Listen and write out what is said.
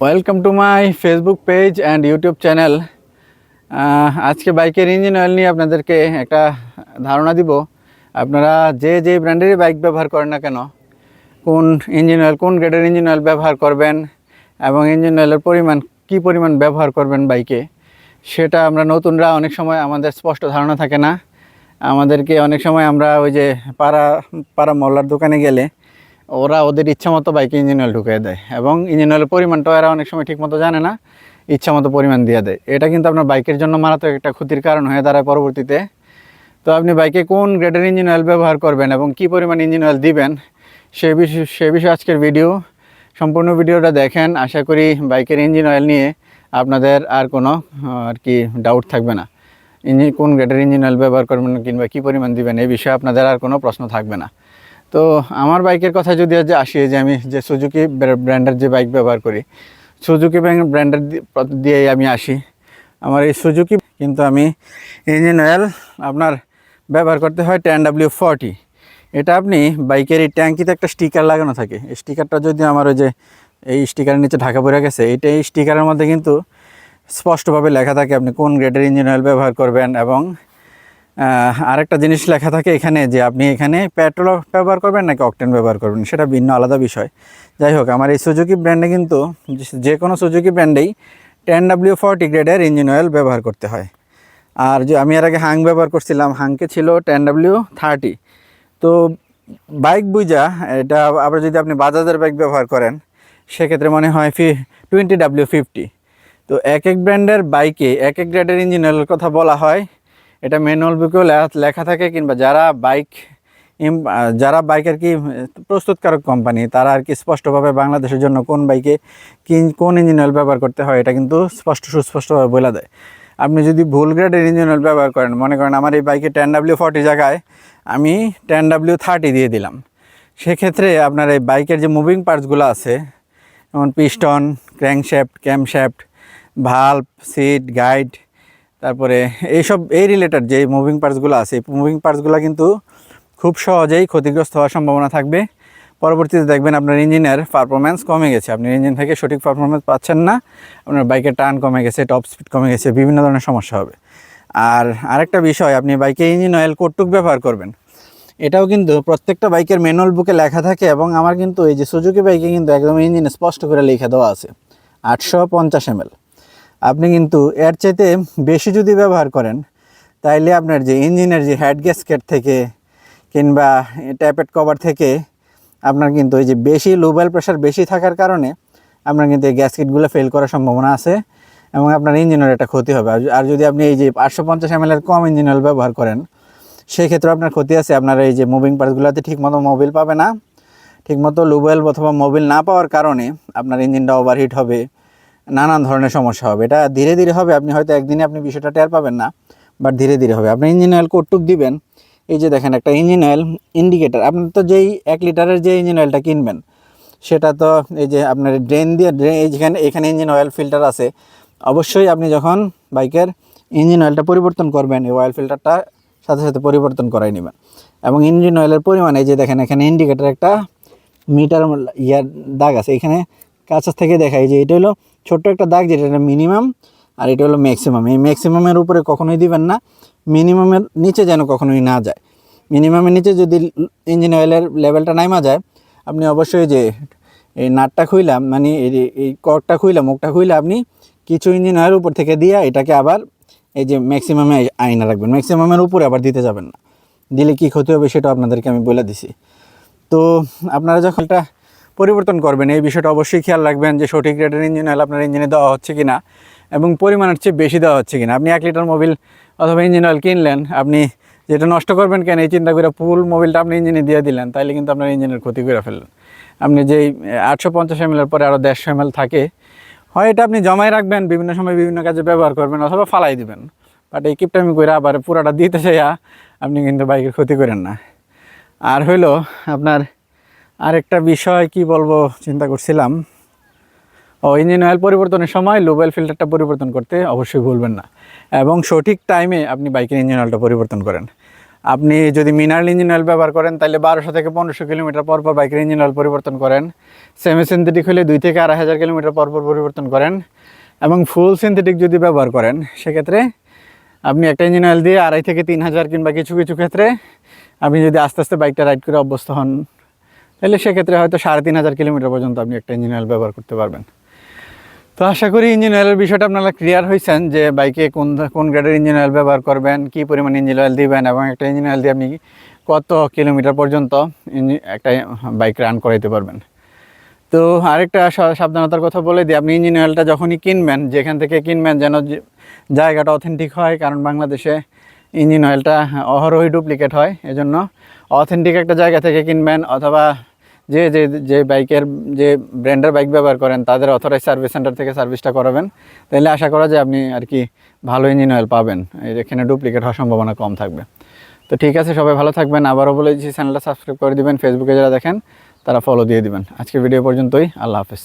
Welcome to my Facebook page and YouTube channel আজকে বাইকের engine oil নিয়ে আপনাদেরকে একটা ধারণা দিব। আপনারা যে যে ব্র্যান্ডেরই বাইক ব্যবহার করেন না কেন, কোন ইঞ্জিন অয়েল কোন গ্রেডের ইঞ্জিন অয়েল ব্যবহার করবেন এবং ইঞ্জিন অয়েলের পরিমাণ, কী পরিমাণ ব্যবহার করবেন বাইকে, সেটা আমরা নতুনরা অনেক সময় আমাদের স্পষ্ট ধারণা থাকে না। আমাদেরকে অনেক সময় আমরা ওই যে পাড়া পাড়া মল্লার দোকানে গেলে ওরা ওদের ইচ্ছা মতো বাইকে ইঞ্জিন অয়েল ঢুকিয়ে দেয় এবং ইঞ্জিন অয়েলের পরিমাণটাও এরা অনেক সময় ঠিকমতো জানে না, ইচ্ছা মতো পরিমাণ দিয়ে দেয়। এটা কিন্তু আপনার বাইকের জন্য মারাত্মক একটা ক্ষতির কারণ হয়ে দাঁড়ায় পরবর্তীতে। তো আপনি বাইকে কোন গ্রেডের ইঞ্জিন অয়েল ব্যবহার করবেন এবং কী পরিমাণ ইঞ্জিন অয়েল দিবেন, সে বিষয়ে সে বিষয়ে আজকের ভিডিও সম্পূর্ণ ভিডিওটা দেখেন। আশা করি বাইকের ইঞ্জিন অয়েল নিয়ে আপনাদের আর কোনো আর কি ডাউট থাকবে না। ইঞ্জিন কোন গ্রেডের ইঞ্জিন অয়েল ব্যবহার করবেন কিংবা কী পরিমাণ দিবেন এই বিষয়ে আপনাদের আর কোনো প্রশ্ন থাকবে না। তো আমার বাইকের কথা যদি আজ আসি যে আমি যে সুজুকি ব্র্যান্ডের যে বাইক ব্যবহার করি সুজুকি ব্র্যান্ডের দিয়েই আমি আসি। আমার এই সুজুকি কিন্তু আমি ইঞ্জিন অয়েল আপনার ব্যবহার করতে হয় টেন ডাব্লিউ ফর্টি এটা আপনি বাইকের এই ট্যাঙ্কিতে একটা স্টিকার লাগানো থাকে। এই স্টিকারটা যদি আমার ওই যে এই স্টিকারের নিচে ঢাকা পড়ে গেছে এইটা এই স্টিকারের মধ্যে কিন্তু স্পষ্টভাবে লেখা থাকে আপনি কোন গ্রেডের ইঞ্জিন অয়েল ব্যবহার করবেন এবং আরেকটা জিনিস লেখা থাকে এখানে যে আপনি এখানে পেট্রোল ব্যবহার করবেন নাকি অকটেন ব্যবহার করবেন? সেটা ভিন্ন, আলাদা বিষয়। যাই হোক, আমার এই সুজুকি ব্র্যান্ডে কিন্তু যে- কোনো সুজুকি ব্র্যান্ডেই টেন ডাব্লিউ ফর্টি গ্রেডের ইঞ্জিন অয়েল ব্যবহার করতে হয়। আর যে আমি এর আগে হাং ব্যবহার করছিলাম হাংকে ছিল টেন ডাব্লিউ থার্টি তো বাইক বুঝা এটা আবার যদি আপনি বাজাজের বাইক ব্যবহার করেন, সেক্ষেত্রে মনে হয় ফি টোয়েন্টি ডাব্লিউ ফিফটি তো এক এক ব্র্যান্ডের বাইকে এক এক গ্রেডের ইঞ্জিন অয়েলের কথা বলা হয় এটা ম্যানুয়াল বুকেও লেখা থাকে কিংবা যারা বাইক যারা বাইক আর কি প্রস্তুতকারক কোম্পানি তারা আর কি স্পষ্টভাবে বাংলাদেশের জন্য কোন বাইকে কোন ইঞ্জিন অয়েল ব্যবহার করতে হয়, এটা কিন্তু স্পষ্ট সুস্পষ্টভাবে বলে দেয়। আপনি যদি ভুল গ্রেডের ইঞ্জিন অয়েল ব্যবহার করেন, মনে করেন আমার এই বাইকে টেন ডাব্লিউ ফর্টি জায়গায় আমি টেন ডাব্লিউ থার্টি দিয়ে দিলাম। সেক্ষেত্রে আপনার এই বাইকের যে মুভিং পার্টসগুলো আছে, যেমন piston crankshaft camshaft valve seat guide তারপরে এইসব, এই রিলেটেড যে মুভিং পার্টসগুলো আছে, এই মুভিং পার্টসগুলো কিন্তু খুব সহজেই ক্ষতিগ্রস্ত হওয়ার সম্ভাবনা থাকবে। পরবর্তীতে দেখবেন আপনার ইঞ্জিনের পারফরমেন্স কমে গেছে। আপনি ইঞ্জিন থেকে সঠিক পারফরমেন্স পাচ্ছেন না, আপনার বাইকের টার্ন কমে গেছে টপ স্পিড কমে গেছে, বিভিন্ন ধরনের সমস্যা হবে। আর আরেকটা বিষয়, আপনি বাইকে ইঞ্জিন অয়েল কটুক ব্যবহার করবেন। এটাও কিন্তু প্রত্যেকটা বাইকের ম্যানুয়াল বুকে লেখা থাকে এবং আমার কিন্তু এই যে সুজুকি বাইকে কিন্তু একদম ইঞ্জিনে স্পষ্ট করে লেখা দেওয়া আছে, আটশো পঞ্চাশ এমএল আপনি কিন্তু এর চাইতে বেশি যদি ব্যবহার করেন, তাইলে আপনার যে ইঞ্জিনের যে হেড গ্যাসকেট থেকে কিংবা ট্যাপেট কভার থেকে আপনার কিন্তু ওই যে বেশি লো বেল প্রেশার বেশি থাকার কারণে আপনার কিন্তু এই গ্যাসকেটগুলো ফেল করার সম্ভাবনা আছে এবং আপনার ইঞ্জিনের একটা ক্ষতি হবে। আর- যদি আপনি এই যে আটশো পঞ্চাশ এম কম ইঞ্জিন অয়েল ব্যবহার করেন সেই ক্ষেত্রে আপনার ক্ষতি আছে। আপনার এই যে মুভিং পার্টসগুলোতে ঠিকমতো মোবিল পাবে না। ঠিকমতো লুবেল অথবা মোবিল না পাওয়ার কারণে আপনার ইঞ্জিনটা ওভারহিট হবে। নানান ধরনের সমস্যা হবে। এটা ধীরে ধীরে হবে, আপনি হয়তো একদিনে আপনি বিষয়টা টের পাবেন না বাট ধীরে ধীরে হবে। আপনি ইঞ্জিন অয়েল কটুক দিবেন, এই যে দেখেন একটা ইঞ্জিন অয়েল ইন্ডিকেটার আপনি তো যেই এক লিটারের যে ইঞ্জিন অয়েলটা কিনবেন, সেটা তো এই যে আপনার ড্রেন দিয়ে ড্রেন যেখানে, এখানে ইঞ্জিন অয়েল ফিল্টার আছে, অবশ্যই আপনি যখন বাইকের ইঞ্জিন অয়েলটা পরিবর্তন করবেন, এই অয়েল ফিল্টারটা সাথে সাথে পরিবর্তন করাই নেবেন। এবং ইঞ্জিন অয়েলের পরিমাণ, এই যে দেখেন, এখানে ইন্ডিকেটার একটা মিটার ইয়ার দাগ আছে, এখানে কাছের থেকে দেখাই যে এটা হলো ছোট্ট একটা দাগ যেটা মিনিমাম আর এটা হলো ম্যাক্সিমাম এই ম্যাক্সিমামের উপরে কখনোই দিবেন না। মিনিমামের নিচে যেন কখনোই না যায়। মিনিমামের নিচে যদি ইঞ্জিন অয়েলের লেভেলটা নাইমা যায়, আপনি অবশ্যই যে এই নাটটা খুইলাম মানে এই এই কর্কটা খুইলাম, মুখটা খুইলে আপনি কিছু ইঞ্জিন অয়েল উপর থেকে দিয়ে এটাকে আবার এই যে ম্যাক্সিমামে আইনা রাখবেন। ম্যাক্সিমামের উপরে আবার দিতে যাবেন না। দিলে কি ক্ষতি হবে সেটা আপনাদেরকে আমি বলে দিছি। তো আপনারা যখন এটা পরিবর্তন করবেন। এই বিষয়টা অবশ্যই খেয়াল রাখবেন যে সঠিক রেটের ইঞ্জিন অয়েল আপনার ইঞ্জিনে দেওয়া হচ্ছে কি না এবং পরিমাণের চেয়ে বেশি দেওয়া হচ্ছে কি না আপনি এক লিটার মোবিল অথবা ইঞ্জিন অয়েল কিনলেন, আপনি যেটা নষ্ট করবেন কেন, এই চিন্তা করে ফুল মোবিলটা আপনি ইঞ্জিনে দিয়ে দিলেন, তাইলে কিন্তু আপনার ইঞ্জিনের ক্ষতি করে ফেললেন। আপনি যেই আটশো পঞ্চাশ এমএলের পরে আরও দেড়শো এমএল থাকে, হয় এটা আপনি জমায় রাখবেন, বিভিন্ন সময় বিভিন্ন কাজে ব্যবহার করবেন অথবা ফালাই দিবেন। বাট এই কিপটামি করে আবার পুরাটা দিতে চাইয়া আপনি কিন্তু বাইকের ক্ষতি করেন না। আর হইল আপনার আরেকটা বিষয় কি বলব, চিন্তা করছিলাম। ও, ইঞ্জিন অয়েল পরিবর্তনের সময় লোবেল ফিল্টারটা পরিবর্তন করতে অবশ্যই ভুলবেন না। এবং সঠিক টাইমে আপনি বাইকের ইঞ্জিন অয়েলটা পরিবর্তন করেন। আপনি যদি মিনারেল ইঞ্জিন অয়েল ব্যবহার করেন, তাহলে বারোশো থেকে পনেরোশো কিলোমিটার পর পর বাইকের ইঞ্জিন অয়েল পরিবর্তন করেন। সেমি সিনথেটিক হলে দুই থেকে আড়াই হাজার কিলোমিটার পর পর পরিবর্তন করেন। এবং ফুল সিনথেটিক যদি ব্যবহার করেন, সেক্ষেত্রে আপনি একটা ইঞ্জিন অয়েল দিয়ে আড়াই থেকে তিন হাজার কিংবা কিছু কিছু ক্ষেত্রে আপনি যদি আস্তে আস্তে বাইকটা রাইড করে অভ্যস্ত হন তাহলে সেক্ষেত্রে হয়তো সাড়ে তিন হাজার কিলোমিটার পর্যন্ত আপনি একটা ইঞ্জিন অয়েল ব্যবহার করতে পারবেন। তো আশা করি ইঞ্জিন অয়েলের বিষয়টা আপনারা ক্লিয়ার হয়েছেন যে বাইকে কোন কোন গ্রেডের ইঞ্জিন অয়েল ব্যবহার করবেন, কী পরিমাণ ইঞ্জিন অয়েল দিবেন এবং একটা ইঞ্জিন অয়েল দিয়ে আপনি কত কিলোমিটার পর্যন্ত ইঞ্জি- একটা বাইক রান করাইতে পারবেন। তো আরেকটা সাবধানতার কথা বলে দিই, আপনি ইঞ্জিন অয়েলটা যখনই কিনবেন, যেখান থেকে কিনবেন যেন জায়গাটা অথেন্টিক হয়, কারণ বাংলাদেশে ইঞ্জিন অয়েলটা অহরহই ডুপ্লিকেট হয়, এজন্য অথেন্টিক একটা জায়গা থেকে কিনবেন অথবা যে যে যে বাইকের, যে ব্র্যান্ডের বাইক ব্যবহার করেন, তাদের অথরাইজ সার্ভিস সেন্টার থেকে সার্ভিসটা করাবেন। তাহলে আশা করা যায় আপনি আর কি ভালো ইঞ্জিন অয়েল পাবেন। এখানে ডুপ্লিকেট হওয়ার সম্ভাবনা কম থাকবে। তো ঠিক আছে, সবাই ভালো থাকবেন। আবারও বলেছি চ্যানেলটা সাবস্ক্রাইব করে দিবেন। ফেসবুকে যারা দেখেন, তারা ফলো দিয়ে দিবেন। আজকে ভিডিও পর্যন্তই। আল্লাহ হাফেজ।